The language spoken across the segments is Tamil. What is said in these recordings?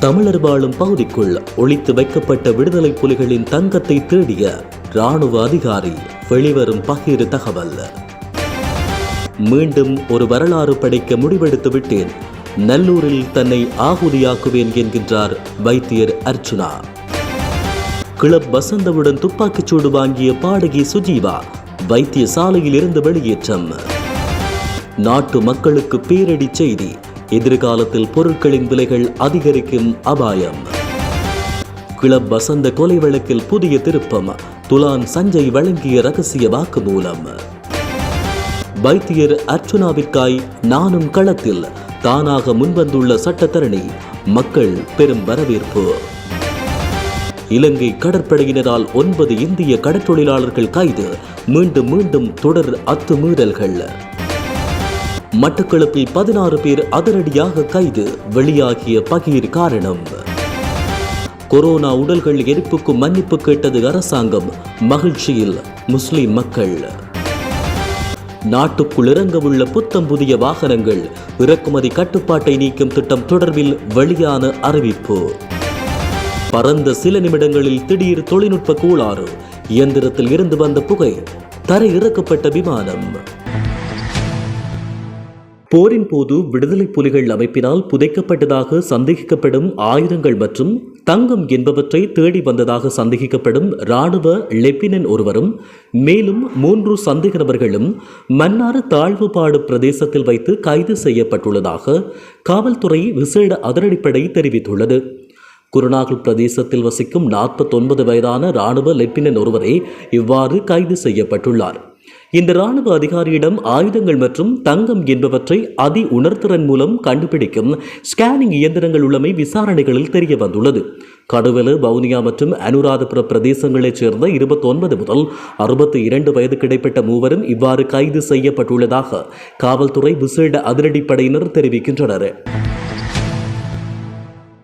தமிழர் வாழும் பகுதிக்குள் ஒழித்து வைக்கப்பட்ட விடுதலை புலிகளின் தங்கத்தை தேடிய ராணுவ அதிகாரி வெளிவரும் பகிர் தகவல். மீண்டும் ஒரு வரலாறு படைக்க முடிவெடுத்து விட்டேன். நல்லூரில் தன்னை ஆகுதியாக்குவேன் என்கின்றார் வைத்தியர் அர்ச்சுனா கிளப் வசந்தவுடன் துப்பாக்கிச்சூடு வாங்கிய பாடகி சுஜீவா வைத்தியசாலையில் இருந்து வெளியேற்றம். நாட்டு மக்களுக்கு பேரடி செய்தி. எதிர்காலத்தில் பொருட்களின் விலைகள் அதிகரிக்கும் அபாயம். கிளப் வசந்த கொலை வழக்கில் புதிய திருப்பம். துலான் சஞ்சய் வழங்கிய ரகசிய வாக்குமூலம். வைத்தியர் அர்ச்சுனாவிற்காய் நானும் களத்தில். தானாக முன்வந்துள்ள சட்டத்தரணி மக்கள் பெரும் வரவேற்பு. இலங்கை கடற்படையினரால் ஒன்பது இந்திய கடற்றொழிலாளர்கள் கைது. மீண்டும் மீண்டும் தொடர் அத்துமீறல்கள். மட்டக்களப்பில் பதினாறு பேர் அதிரடியாக கைது. வெளியாகிய பகீர் காரணம். கொரோனா உடல்கள் எரிப்புக்கு மன்னிப்பு கேட்டது அரசாங்கம். மகிழ்ச்சியில் முஸ்லிம் மக்கள். நாட்டுக்குள் இறங்கவுள்ள புத்தம் புதிய வாகனங்கள். இறக்குமதி கட்டுப்பாட்டை நீக்கும் திட்டம் தொடர்பில் வெளியான அறிவிப்பு. பறந்த சில நிமிடங்களில் திடீர் தொழில்நுட்ப கோளாறு. இயந்திரத்தில் இருந்து வந்த புகை தரை இறக்கப்பட்ட விமானம். போரின் போது விடுதலை புலிகள் அமைப்பினால் புதைக்கப்பட்டதாக சந்தேகிக்கப்படும் ஆயுதங்கள் மற்றும் தங்கம் என்பவற்றை தேடி வந்ததாக சந்தேகிக்கப்படும் இராணுவ லெப்டினன் ஒருவரும் மேலும் மூன்று சந்தேக நபர்களும் மன்னார் தாழ்வுபாடு பிரதேசத்தில் வைத்து கைது செய்யப்பட்டுள்ளதாக காவல்துறை விசேட அதிரடிப்படை தெரிவித்துள்ளது. குருநாகல் பிரதேசத்தில் வசிக்கும் நாற்பத்தொன்பது வயதான இராணுவ லெப்டினன் ஒருவரே இவ்வாறு கைது செய்யப்பட்டுள்ளார். இந்த இராணுவ அதிகாரியிடம் ஆயுதங்கள் மற்றும் தங்கம் என்பவற்றை அதி உணர்திறன் மூலம் கண்டுபிடிக்கும் ஸ்கேனிங் இயந்திரங்கள் உள்ளமை விசாரணைகளில் தெரிய வந்துள்ளது கடுவலு வவுனியா மற்றும் அனுராதபுர பிரதேசங்களைச் சேர்ந்த இருபத்தொன்பது முதல் அறுபத்தி இரண்டு வயது கிடைப்பட்ட மூவரும் இவ்வாறு கைது செய்யப்பட்டுள்ளதாக காவல்துறை விசேட அதிரடிப்படையினர் தெரிவிக்கின்றனர்.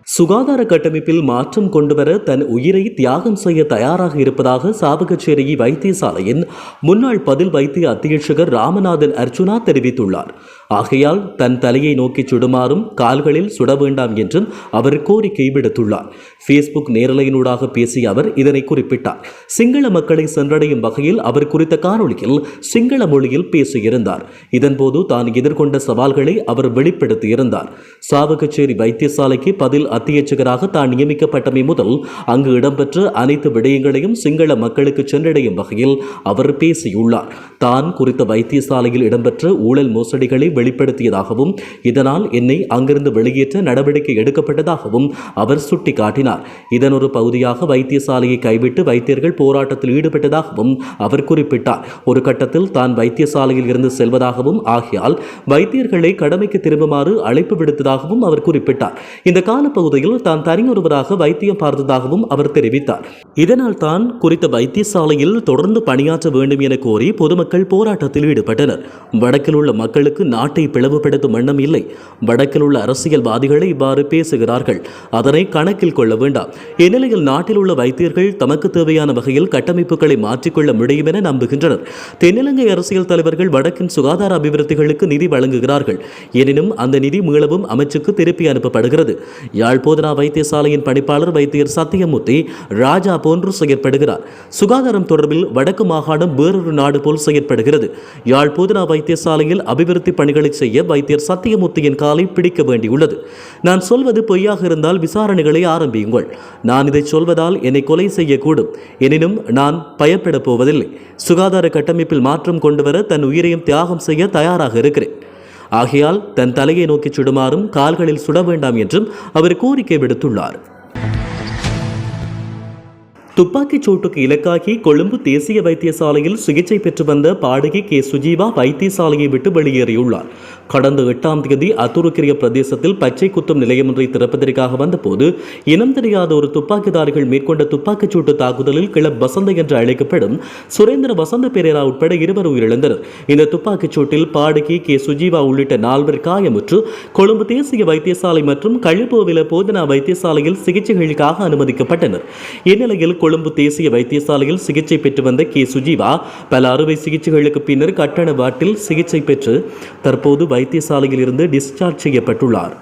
சுகாதார கட்டமைப்பில் மாற்றம் கொண்டுவர தன் உயிரை தியாகம் செய்ய தயாராக இருப்பதாக சாவகச்சேரி வைத்தியசாலையின் முன்னாள் பதில் வைத்திய அத்தியட்சகர் ராமநாதன் அர்ஜுனா தெரிவித்துள்ளார். ஆகையால் தன் தலையை நோக்கி சுடுமாறும் கால்களில் சுட வேண்டாம் என்றும் அவர் கோரிக்கை விடுத்துள்ளார் ஃபேஸ்புக் நேரலையினூடாக பேசிய அவர் இதனை குறிப்பிட்டார். சிங்கள மக்களை சென்றடையும் வகையில் அவர் குறித்த காணொலியில் சிங்கள மொழியில் பேசியிருந்தார். இதன்போது தான் எதிர்கொண்ட சவால்களை அவர் வெளிப்படுத்தியிருந்தார். சாவகச்சேரி வைத்தியசாலைக்கு பதில் அத்தியட்சகராக தான் நியமிக்கப்பட்டமை முதல் அங்கு இடம்பெற்ற அனைத்து விடயங்களையும் சிங்கள மக்களுக்கு சென்றடையும் வகையில் அவர் பேசியுள்ளார். தான் குறித்த வைத்தியசாலையில் இடம்பெற்ற ஊழல் மோசடிகளை வெளிப்படுத்தியதாகவும் இதனால் என்னை அங்கிருந்து வெளியேற்ற நடவடிக்கை எடுக்கப்பட்டதாகவும் அவர் சுட்டிக்காட்டினார். இதன் ஒரு பகுதியாக வைத்தியசாலையை கைவிட்டு வைத்தியர்கள் போராட்டத்தில் ஈடுபட்டதாகவும் அவர் குறிப்பிட்டார். ஒரு கட்டத்தில் தான் வைத்தியசாலையில் இருந்து செல்வதாகவும் ஆகியால் வைத்தியர்களை கடமைக்கு திரும்புமாறு அழைப்பு விடுத்ததாகவும் அவர் குறிப்பிட்டார். இந்த காலப்பகுதியில் தான் தனியொருவராக வைத்தியம் பார்த்ததாகவும் அவர் தெரிவித்தார். இதனால் தான் குறித்த வைத்தியசாலையில் தொடர்ந்து பணியாற்ற வேண்டும் என கோரி பொதுமக்கள் போராட்டத்தில் ஈடுபட்டனர். வடக்கில் உள்ள மக்களுக்கு நான் நாட்டை பிளவுபடுத்தும் எண்ணம் இல்லை. வடக்கில் உள்ள அரசியல்வாதிகளை இவ்வாறு பேசுகிறார்கள். அதனை கணக்கில் கொள்ள வேண்டாம். இந்நிலையில் நாட்டில் உள்ள வைத்தியர்கள் தமக்கு தேவையான வகையில் கட்டமைப்புகளை மாற்றிக்கொள்ள முடியும் என நம்புகின்றனர். தென்னிலங்கை அரசியல் தலைவர்கள் வடக்கின் சுகாதார அபிவிருத்திகளுக்கு நிதி வழங்குகிறார்கள். எனினும் அந்த நிதி மீளவும் அமைச்சுக்கு திருப்பி அனுப்பப்படுகிறது. யாழ் போதனா வைத்தியசாலையின் பணிப்பாளர் வைத்தியர் சத்தியமூர்த்தி ராஜா போன்று செயற்படுகிறார். சுகாதாரம் தொடர்பில் வடக்கு மாகாணம் வேறொரு நாடு போல் செயற்படுகிறது. யாழ் போதனா வைத்தியசாலையில் அபிவிருத்தி பணிகள் செய்ய வைத்தியர் சத்தியமூர்த்தியின் காலை பிடிக்க வேண்டியுள்ளது. நான் சொல்வது பொய்யாக இருந்தால் விசாரணைகளை ஆரம்பியுங்கள். நான் இதை சொல்வதால் என்னை கொலை செய்யக்கூடும். எனினும் நான் பயப்படப் போவதில்லை. சுகாதார கட்டமைப்பில் மாற்றம் கொண்டுவர தன் உயிரையும் தியாகம் செய்ய தயாராக இருக்கிறேன். ஆகையால் தன் தலையை நோக்கி சுடுமாறும் கால்களில் சுட வேண்டாம் என்றும் அவர் கோரிக்கை விடுத்துள்ளார். துப்பாக்கிச் சூட்டுக்கு இலக்காகி கொழும்பு தேசிய வைத்தியசாலையில் சிகிச்சை பெற்று வந்த பாடகி கே. சுஜீவா வைத்தியசாலையை விட்டு வெளியேறியுள்ளார். கடந்த எட்டாம் தேதி அத்துருக்கிரிய பிரதேசத்தில் பச்சை குத்தும் நிலையம் ஒன்றை திறப்பதற்காக வந்தபோது இனம் தெரியாத ஒரு துப்பாக்கிதாரிகள் மேற்கொண்ட துப்பாக்கிச்சூட்டு தாக்குதலில் கிளப் வசந்த என்று அழைக்கப்படும் சுரேந்திர வசந்த பெரேரா உட்பட இருவர் உயிரிழந்தனர். இந்த துப்பாக்கிச்சூட்டில் பாடகி கே. சுஜீவா உள்ளிட்ட நால்வர் காயமுற்று கொழும்பு தேசிய வைத்தியசாலை மற்றும் கழுப்போவில போதனா வைத்தியசாலையில் சிகிச்சைகளுக்காக அனுமதிக்கப்பட்டனர். இந்நிலையில் கொழும்பு தேசிய வைத்தியசாலையில் சிகிச்சை பெற்று வந்த கே. சுஜீவா பல அறுவை சிகிச்சைகளுக்கு பின்னர் கட்டண வாட்டில் சிகிச்சை பெற்று தற்போது வைத்தியசாலையில் இருந்து டிஸ்சார்ஜ் செய்யப்பட்டுள்ளார்.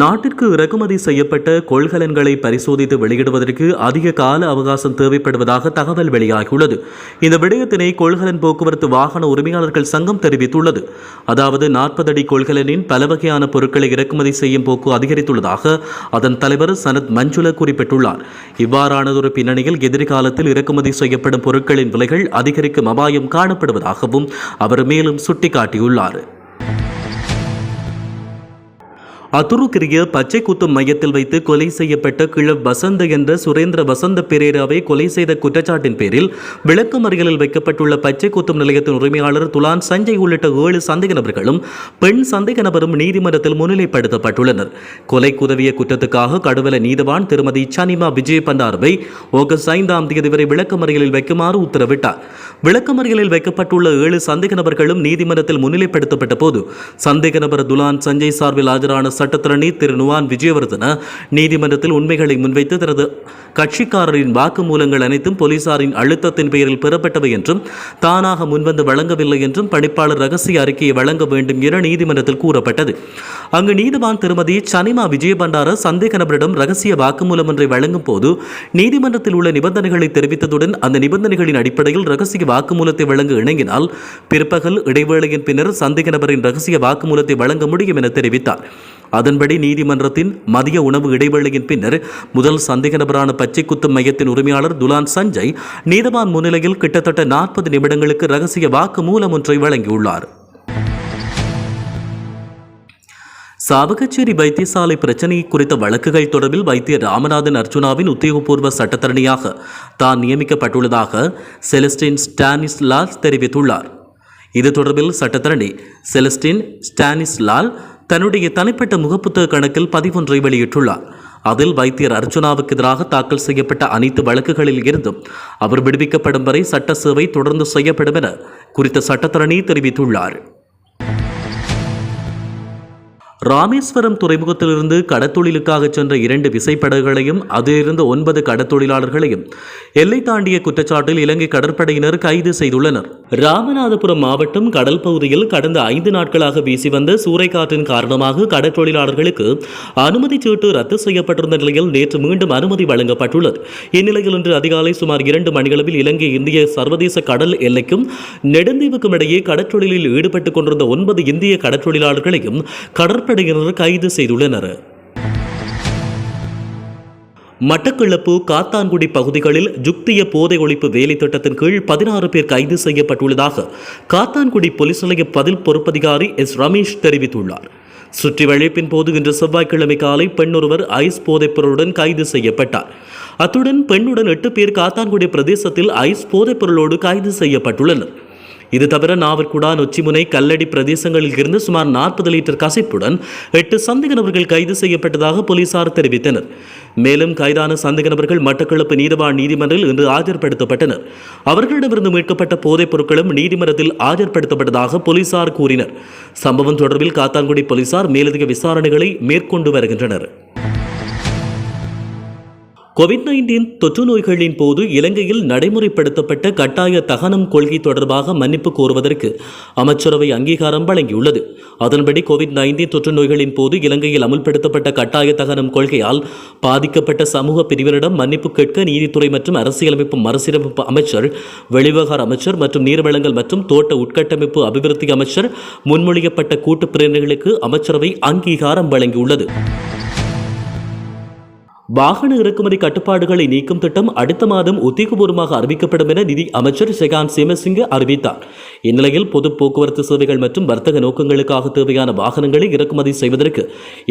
நாட்டிற்கு இறக்குமதி செய்யப்பட்ட கொள்கலன்களை பரிசோதித்து வெளியிடுவதற்கு அதிக கால அவகாசம் தேவைப்படுவதாக தகவல் வெளியாகியுள்ளது. இந்த விடயத்தினை கொள்கலன் போக்குவரத்து வாகன உரிமையாளர்கள் சங்கம் தெரிவித்துள்ளது. அதாவது நாற்பது அடி கொள்கலனின் பல வகையான பொருட்களை இறக்குமதி செய்யும் போக்கு அதிகரித்துள்ளதாக அதன் தலைவர் சனத் மஞ்சுல குறிப்பிட்டுள்ளார். இவ்வாறானதொரு பின்னணியில் எதிர்காலத்தில் இறக்குமதி செய்யப்படும் பொருட்களின் விலைகள் அதிகரிக்கும் அபாயம் காணப்படுவதாகவும் அவர் மேலும் சுட்டிக்காட்டியுள்ளார். அத்துருக்கிரிய பச்சை குத்தும் மையத்தில் வைத்து கொலை செய்யப்பட்ட கிழப் வசந்த என்ற சுரேந்திர வசந்த பெரேராவை கொலை செய்த குற்றச்சாட்டின் பேரில் விளக்கமறியலில் வைக்கப்பட்டுள்ள பச்சை குத்தும் நிலையத்தின் உரிமையாளர் துலான் சஞ்சய் உள்ளிட்ட ஏழு சந்தேக நபர்களும் பெண் சந்தேக நபரும் நீதிமன்றத்தில் முன்னிலைப்படுத்தப்பட்டுள்ளனர். கொலைக்கு உதவிய குற்றத்துக்காக கடுவல நீதவான் திருமதி சனிமா விஜய் பண்டார்வை ஆகஸ்ட் ஐந்தாம் தேதி வரை விளக்கமறியலில் வைக்குமாறு உத்தரவிட்டார். விளக்கமறியலில் வைக்கப்பட்டுள்ள ஏழு சந்தேக நபர்களும் நீதிமன்றத்தில் முன்னிலைப்படுத்தப்பட்ட போது சந்தேக நபர் துலான் சஞ்சய் சார்பில் ஆஜரான சட்டத்திரணி திரு நுவான் விஜயவர்தன நீதிமன்றத்தில் உண்மைகளை முன்வைத்து தனது கட்சிக்காரரின் வாக்குமூலங்கள் அனைத்தும் போலீசாரின் அழுத்தத்தின் பெயரில் பெறப்பட்டவை என்றும் தானாக முன்வந்து வழங்கவில்லை என்றும் பணிப்பாளர் ரகசிய அறிக்கையை வழங்க வேண்டும் என நீதிமன்றத்தில் கூறப்பட்டது. அங்கு நீதிவான் திருமதி சனிமா விஜயபண்டார சந்தேக நபரிடம் ரகசிய வாக்குமூலம் ஒன்றை வழங்கும் போது நீதிமன்றத்தில் உள்ள நிபந்தனைகளை தெரிவித்ததுடன் அந்த நிபந்தனைகளின் அடிப்படையில் ரகசிய வாக்குமூலத்தை வழங்க இணங்கினால் பிற்பகல் இடைவேளையின் பின்னர் சந்தேக நபரின் ரகசிய வாக்குமூலத்தை வழங்க முடியும் என தெரிவித்தார். அதன்படி நீதிமன்றத்தின் மதிய உணவு இடைவேளையின் பின்னர் முதல் சந்தேக நபரான பச்சை குத்தும் மையத்தின் உரிமையாளர் துலான் சஞ்சய் நீதவான் முன்னிலையில் கிட்டத்தட்ட நாற்பது நிமிடங்களுக்கு ரகசிய வாக்குமூலம் ஒன்றை வழங்கியுள்ளார். சாவகச்சேரி வைத்தியசாலை பிரச்சினை குறித்த வழக்குகள் தொடர்பில் வைத்தியர் ராமநாதன் அர்ஜுனாவின் உத்தியோகபூர்வ சட்டத்தரணியாக தான் நியமிக்கப்பட்டுள்ளதாக செலஸ்டின் ஸ்டானிஸ்லால் தெரிவித்துள்ளார். இது தொடர்பில் சட்டத்தரணி செலஸ்டின் ஸ்டானிஸ்லால் தன்னுடைய தனிப்பட்ட முகப்புத்தக கணக்கில் பதிவொன்றை வெளியிட்டுள்ளார். அதில் வைத்தியர் அர்ஜுனாவுக்கு எதிராக தாக்கல் செய்யப்பட்ட அனைத்து வழக்குகளில் இருந்தும் அவர் விடுவிக்கப்படும் வரை சட்ட சேவை தொடர்ந்து செய்யப்படும் என குறித்த சட்டத்தரணி தெரிவித்துள்ளார். ராமேஸ்வரம் துறைமுகத்திலிருந்து கடத்தொழிலுக்காக சென்ற இரண்டு விசைப்படகுகளையும் அதிலிருந்து ஒன்பது கடத்தொழிலாளர்களையும் எல்லை தாண்டிய குற்றச்சாட்டில் இலங்கை கடற்படையினர் கைது செய்துள்ளனர். ராமநாதபுரம் மாவட்டம் கடல் பகுதியில் கடந்த ஐந்து நாட்களாக வீசி வந்த சூறைக்காற்றின் காரணமாக கடற்தொழிலாளர்களுக்கு அனுமதி சீட்டு ரத்து செய்யப்பட்டிருந்த நிலையில் நேற்று மீண்டும் அனுமதி வழங்கப்பட்டுள்ளது. இந்நிலையில் இன்று அதிகாலை சுமார் இரண்டு மணிகளவில் இலங்கை இந்திய சர்வதேச கடல் எல்லைக்கும் நெடுந்தீவுக்கும் இடையே கடற்றொழிலில் ஈடுபட்டுக் கொண்டிருந்த ஒன்பது இந்திய கடற்றொழிலாளர்களையும் கடற்படை கடற்படையினர் கைது செய்துள்ளனர். மட்டக்களப்பு காத்தான்குடி பகுதிகளில் ஜுக்திய போதை ஒழிப்பு வேலை திட்டத்தின் கீழ் பதினாறு பேர் கைது செய்யப்பட்டுள்ளதாக காத்தான்குடி போலீஸ் நிலைய பதில் பொறுப்பதிகாரி எஸ். ரமேஷ் தெரிவித்துள்ளார். சுற்றி வளைப்பின் போது இன்று செவ்வாய்க்கிழமை காலை பெண்ணொருவர் ஐஸ் போதைப்பொருளுடன் கைது செய்யப்பட்டார். அத்துடன் பெண்ணுடன் எட்டு பேர் காத்தான்குடி பிரதேசத்தில் ஐஸ் போதைப்பொருளோடு கைது செய்யப்பட்டுள்ளனர். இது தவிர நாவற்குடா நொச்சிமுனை கல்லடி பிரதேசங்களில் இருந்து சுமார் நாற்பது லிட்டர் கசிப்புடன் எட்டு சந்தேக நபர்கள் கைது செய்யப்பட்டதாக போலீசார் தெரிவித்தனர். மேலும் கைதான சந்தேக நபர்கள் மட்டக்களப்பு நீதவான் நீதிமன்றில் இன்று ஆஜர்படுத்தப்பட்டனர். அவர்களிடமிருந்து மீட்கப்பட்ட போதைப் பொருட்களும் நீதிமன்றத்தில் ஆஜர்படுத்தப்பட்டதாக போலீசார் கூறினர். சம்பவம் தொடர்பில் காத்தான்குடி போலீசார் மேலதிக விசாரணைகளை மேற்கொண்டு வருகின்றனர். கோவிட் நைன்டீன் தொற்று நோய்களின் போது இலங்கையில் நடைமுறைப்படுத்தப்பட்ட கட்டாய தகனம் கொள்கை தொடர்பாக மன்னிப்பு கோருவதற்கு அமைச்சரவை அங்கீகாரம் வழங்கியுள்ளது. அதன்படி கோவிட் நைன்டீன் தொற்று நோய்களின் போது இலங்கையில் அமுல்படுத்தப்பட்ட கட்டாய தகனம் கொள்கையால் பாதிக்கப்பட்ட சமூக பிரிவினரிடம் மன்னிப்பு கேட்க நீதித்துறை மற்றும் அரசியலமைப்பு மறுசீரமைப்பு அமைச்சர் வெளிவகார அமைச்சர் மற்றும் நீர்வளங்கள் மற்றும் தோட்ட உட்கட்டமைப்பு அபிவிருத்தி அமைச்சர் முன்மொழியப்பட்ட கூட்டு பிரேரணைகளுக்கு அமைச்சரவை அங்கீகாரம் வழங்கியுள்ளது. வாகன இறக்குமதி கட்டுப்பாடுகளை நீக்கும் திட்டம் அடுத்த மாதம் உத்தியோகபூர்வமாக அறிவிக்கப்படும் என நிதி அமைச்சர் ஷெகான் சேமசிங்க அறிவித்தார். இந்நிலையில் பொது போக்குவரத்து சேவைகள் மற்றும் வர்த்தக நோக்கங்களுக்காக தேவையான வாகனங்களை இறக்குமதி செய்வதற்கு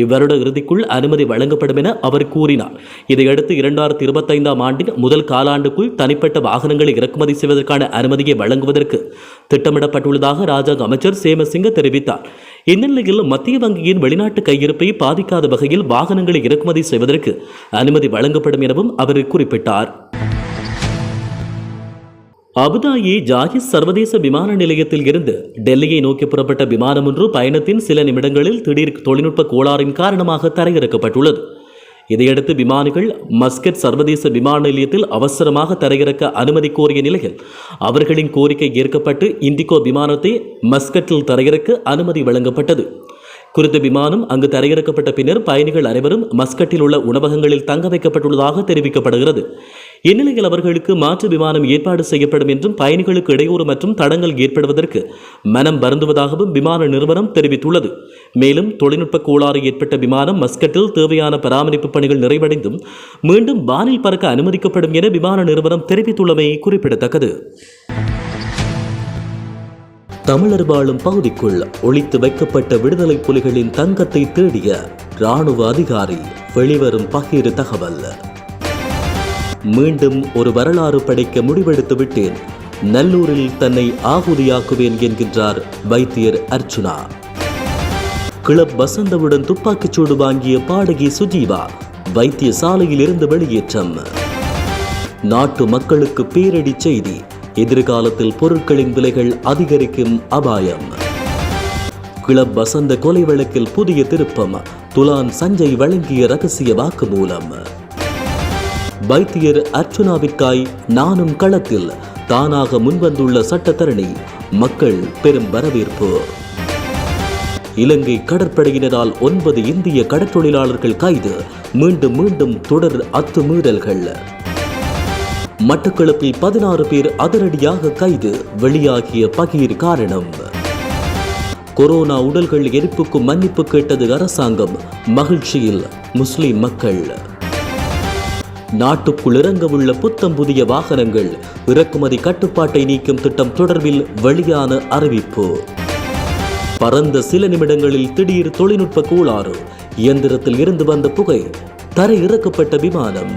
இவ்வருட இறுதிக்குள் அனுமதி வழங்கப்படும் என அவர் கூறினார். இதையடுத்து இரண்டாயிரத்தி இருபத்தைந்தாம் ஆண்டின் முதல் காலாண்டுக்குள் தனிப்பட்ட வாகனங்களை இறக்குமதி செய்வதற்கான அனுமதியை வழங்குவதற்கு திட்டமிடப்பட்டுள்ளதாக ராஜாங்க அமைச்சர் சேமசிங்க தெரிவித்தார். இந்நிலையில் மத்திய வங்கியின் வெளிநாட்டு கையிருப்பை பாதிக்காத வகையில் வாகனங்களை இறக்குமதி செய்வதற்கு அனுமதி வழங்கப்படும் எனவும் அவர் குறிப்பிட்டார். அபுதாயி ஜாகிஸ் சர்வதேச விமான நிலையத்தில் இருந்து டெல்லியை நோக்கி புறப்பட்ட விமானம் ஒன்று பயணத்தின் சில நிமிடங்களில் திடீர் தொழில்நுட்ப கோளாறின் காரணமாக தரையிறக்கப்பட்டுள்ளது. இதையடுத்து விமானிகள் மஸ்கட் சர்வதேச விமான நிலையத்தில் அவசரமாக தரையிறக்க அனுமதி கோரிய நிலையில் அவர்களின் கோரிக்கை ஏற்கப்பட்டு இண்டிகோ விமானத்தை மஸ்கட்டில் தரையிறக்க அனுமதி வழங்கப்பட்டது. குறித்த விமானம் அங்கு தரையிறக்கப்பட்ட பின்னர் பயணிகள் அனைவரும் மஸ்கட்டில் உள்ள உணவகங்களில் தங்க வைக்கப்பட்டுள்ளதாக தெரிவிக்கப்படுகிறது. இந்நிலையில் அவர்களுக்கு மாற்று விமானம் ஏற்பாடு செய்யப்படும் என்றும் பயணிகளுக்கு இடையூறு மற்றும் தடங்கள் ஏற்படுவதற்கு மனம் வருந்துவதாகவும் விமான நிறுவனம் தெரிவித்துள்ளது. மேலும் தொழில்நுட்ப கோளாறு ஏற்பட்ட விமானம் மஸ்கட்டில் தேவையான பராமரிப்பு பணிகள் நிறைவடைந்தும் மீண்டும் வானில் பறக்க அனுமதிக்கப்படும் என விமான நிறுவனம் தெரிவித்துள்ளமை குறிப்பிடத்தக்கது. தமிழர் வாழும் பகுதிக்குள் ஒழித்து வைக்கப்பட்ட விடுதலை புலிகளின் தங்கத்தை தேடிய ராணுவ அதிகாரி வெளிவரும் பகிர் தகவல். மீண்டும் ஒரு வரலாறு படைக்க முடிவெடுத்து விட்டேன். நல்லூரில் தன்னை ஆகுதியாக்குவேன் என்கின்றார் வைத்தியர் அர்ச்சுனா கிளப் வசந்தவுடன் துப்பாக்கிச் சூடு வாங்கிய பாடகி சுஜீவா வைத்தியசாலையில் இருந்து வெளியேற்றம். நாட்டு மக்களுக்கு பேரடி செய்தி எதிர்காலத்தில் பொருட்களின் விலைகள் அதிகரிக்கும் அபாயம். கிளப் வசந்த கொலை வழக்கில் புதிய திருப்பம் துலான் சஞ்சய் வழங்கிய ரகசிய வாக்குமூலம். வைத்தியர் அர்ச்சுனாவிற்காய் நானும் களத்தில் தானாக முன்வந்துள்ள சட்டத்தரணி மக்கள் பெரும் வரவேற்பு. இலங்கை கடற்படையினரால் ஒன்பது இந்திய கடற்றொழிலாளர்கள் கைது. மீண்டும் மீண்டும் தொடர் அத்துமீறல்கள். மட்டக்களப்பில் பதினாறு பேர் அதிரடியாக கைது வெளியாகிய பகீர் காரணம். கொரோனா உடல்கள் எரிப்புக்கு மன்னிப்பு கேட்டது அரசாங்கம் மகிழ்ச்சியில் முஸ்லிம் மக்கள். நாட்டுக்குள் இறங்கவுள்ள புத்தம் புதிய வாகனங்கள் இறக்குமதி கட்டுப்பாட்டை நீக்கும் திட்டம் தொடர்பில் வெளியான அறிவிப்பு. பறந்த சில நிமிடங்களில் திடீர் தொழில்நுட்ப கூளாறு இயந்திரத்தில் இருந்து வந்த புகை தரை இறக்கப்பட்ட விமானம்.